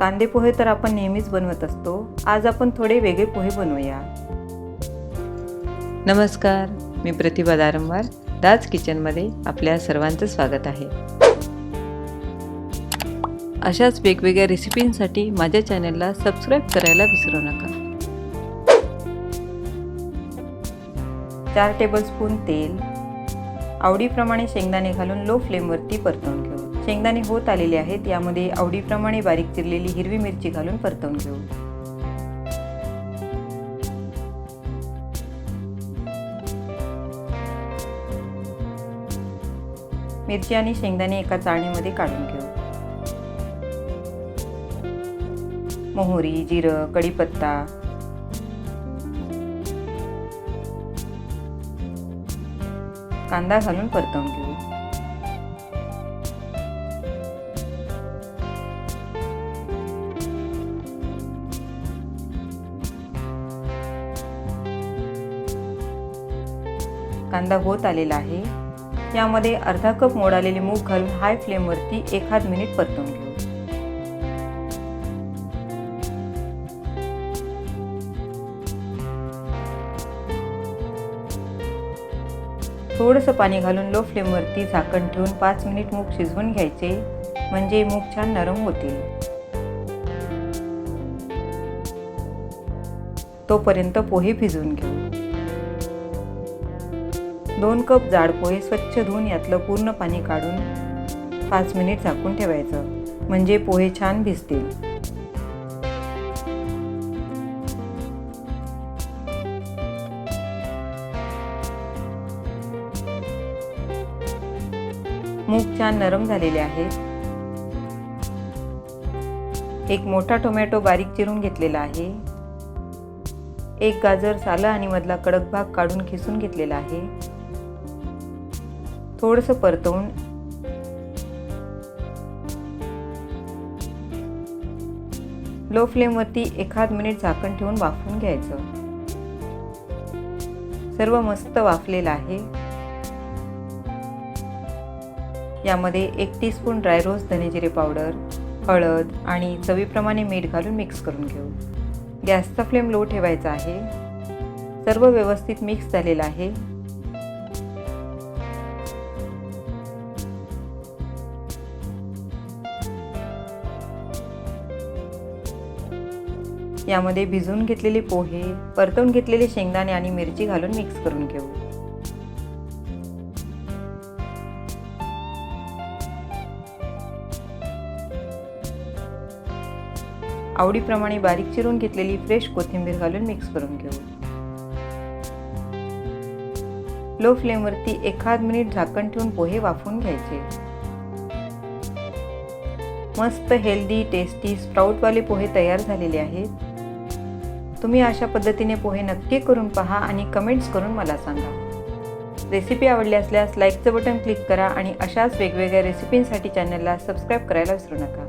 कांदे पोहे तर आपण नेहमीच बनवत असतो. आज आपण थोडे वेगळे पोहे बनवूया. नमस्कार मी प्रतिभा दारंबार दाज किचनमध्ये आपल्या सर्वांचं स्वागत आहे. अशाच वेगवेगळ्या रेसिपींसाठी माझ्या चॅनलला सबस्क्राईब करायला विसरू नका. चार टेबलस्पून तेल. आवडीप्रमाणे शेंगदाणे घालून लो फ्लेमवरती परतवून घेऊ शेंगदाणे होत आलेले आहेत. यामध्ये आवडीप्रमाणे बारीक चिरलेली हिरवी मिरची घालून परतवून घेऊ. मिरची आणि शेंगदाणे एका चाळणीमध्ये काढून घेऊ. मोहरी जिरं कढीपत्ता. कांदा घालून परतवून घेऊ. कांदा होत आलेला आहे. यामध्ये अर्धा कप मोडालेले मूग घालून हाय फ्लेमवरती एखाद मिनिट परतून घेऊ. थोडंसं पाणी घालून लो फ्लेमवरती झाकण ठेवून पाच मिनिट मूग शिजवून घ्यायचे. म्हणजे मूग छान नरम होतील. तोपर्यंत पोहे भिजवून घेऊ. दोन कप जाड पोहे स्वच्छ धुवून यातलं पूर्ण पाणी काढून पाच मिनिट झाकून ठेवायचं. म्हणजे पोहे छान भिजतील. मूग छान नरम झालेले आहेत एक मोठा टोमॅटो बारीक चिरून घेतलेला आहे. एक गाजर सालं आणि मधला कडक भाग काढून खिसून घेतलेला आहे. थोडंसं परतवून लो फ्लेमवरती एखाद मिनिट झाकण ठेवून वाफवून घ्यायचं. सर्व मस्त वाफलेलं आहे. यामध्ये एक टीस्पून ड्राय रोज धनेजिरे पावडर हळद आणि चवीप्रमाणे मीठ घालून मिक्स करून घेऊ. गॅसचा फ्लेम लो ठेवायचा आहे. सर्व व्यवस्थित मिक्स झालेलं आहे. यामध्ये भिजवून घेतलेले पोहे परतवून घेतलेले शेंगदाणे आणि मिरची घालून मिक्स करून घेऊ. आवडीप्रमाणे बारीक चिरून घेतलेली फ्रेश कोथिंबीर घालून मिक्स करून घेऊ. लो फ्लेमवरती एखाद मिनिट झाकण ठेवून पोहे वाफवून घ्यायचे. मस्त हेल्दी टेस्टी स्प्राऊटवाले पोहे तयार झालेले आहेत. तुम्ही अशा पद्धतीने पोहे नक्की करून पहा आणि कमेंट्स करून मला सांगा. रेसिपी आवडली असल्यास लाईकचं बटन क्लिक करा आणि अशाच वेगवेगळ्या रेसिपींसाठी चॅनलला सबस्क्राईब करायला विसरू नका.